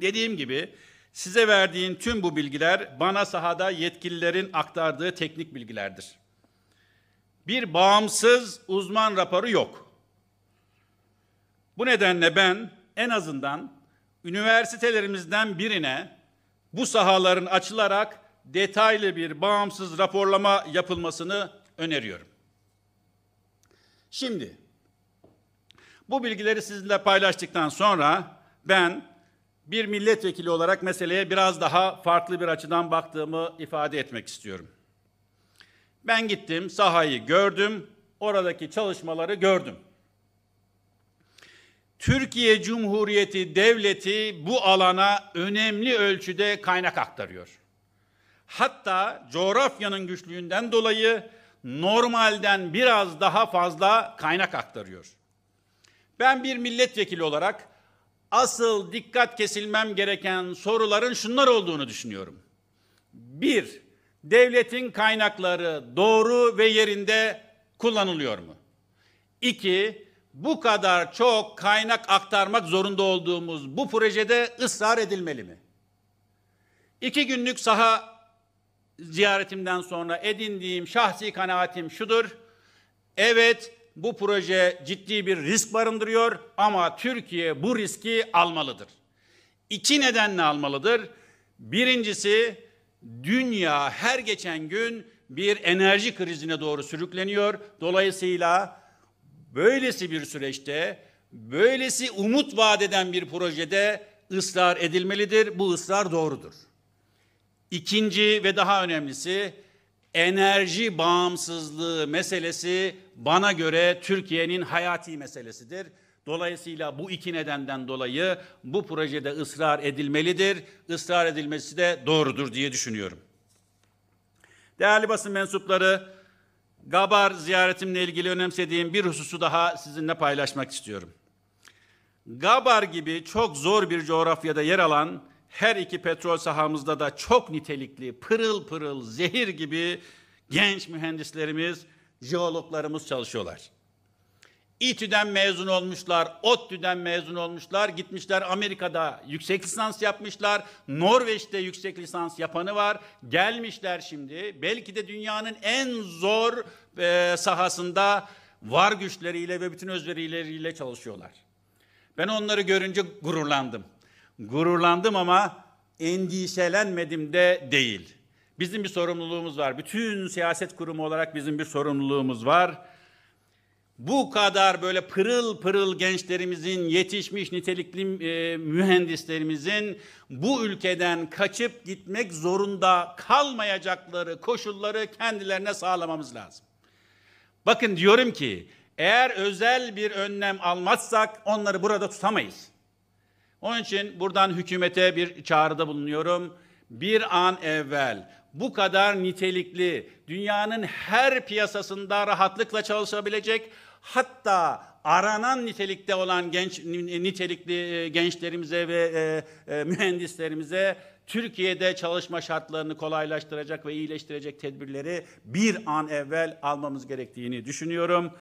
Dediğim gibi size verdiğim tüm bu bilgiler bana sahada yetkililerin aktardığı teknik bilgilerdir. Bir bağımsız uzman raporu yok. Bu nedenle ben en azından üniversitelerimizden birine bu sahaların açılarak detaylı bir bağımsız raporlama yapılmasını öneriyorum. Şimdi bu bilgileri sizinle paylaştıktan sonra ben bir milletvekili olarak meseleye biraz daha farklı bir açıdan baktığımı ifade etmek istiyorum. Ben gittim, sahayı gördüm, oradaki çalışmaları gördüm. Türkiye Cumhuriyeti Devleti bu alana önemli ölçüde kaynak aktarıyor. Hatta coğrafyanın güçlüğünden dolayı normalden biraz daha fazla kaynak aktarıyor. Ben bir milletvekili olarak asıl dikkat kesilmem gereken soruların şunlar olduğunu düşünüyorum. Bir, devletin kaynakları doğru ve yerinde kullanılıyor mu? İki, bu kadar çok kaynak aktarmak zorunda olduğumuz bu projede ısrar edilmeli mi? İki günlük saha ziyaretimden sonra edindiğim şahsi kanaatim şudur. Evet, bu proje ciddi bir risk barındırıyor ama Türkiye bu riski almalıdır. İki nedenle almalıdır. Birincisi, dünya her geçen gün bir enerji krizine doğru sürükleniyor. Dolayısıyla böylesi bir süreçte, böylesi umut vaat eden bir projede ısrar edilmelidir. Bu ısrar doğrudur. İkinci ve daha önemlisi enerji bağımsızlığı meselesi bana göre Türkiye'nin hayati meselesidir. Dolayısıyla bu iki nedenden dolayı bu projede ısrar edilmelidir. Israr edilmesi de doğrudur diye düşünüyorum. Değerli basın mensupları, Gabar ziyaretimle ilgili önemsediğim bir hususu daha sizinle paylaşmak istiyorum. Gabar gibi çok zor bir coğrafyada yer alan her iki petrol sahamızda da çok nitelikli, pırıl pırıl, zehir gibi genç mühendislerimiz, jeologlarımız çalışıyorlar. İTÜ'den mezun olmuşlar, ODTÜ'den mezun olmuşlar, gitmişler Amerika'da yüksek lisans yapmışlar, Norveç'te yüksek lisans yapanı var, gelmişler şimdi. Belki de dünyanın en zor e, sahasında var güçleriyle ve bütün özverileriyle çalışıyorlar. Ben onları görünce gururlandım. Gururlandım ama endişelenmedim de değil. Bizim bir sorumluluğumuz var. Bütün siyaset kurumu olarak bizim bir sorumluluğumuz var. Bu kadar böyle pırıl pırıl gençlerimizin, yetişmiş nitelikli e, mühendislerimizin bu ülkeden kaçıp gitmek zorunda kalmayacakları koşulları kendilerine sağlamamız lazım. Bakın diyorum ki eğer özel bir önlem almazsak onları burada tutamayız. Onun için buradan hükümete bir çağrıda bulunuyorum. Bir an evvel bu kadar nitelikli, dünyanın her piyasasında rahatlıkla çalışabilecek, hatta aranan nitelikte olan genç nitelikli gençlerimize ve e, e, mühendislerimize Türkiye'de çalışma şartlarını kolaylaştıracak ve iyileştirecek tedbirleri bir an evvel almamız gerektiğini düşünüyorum.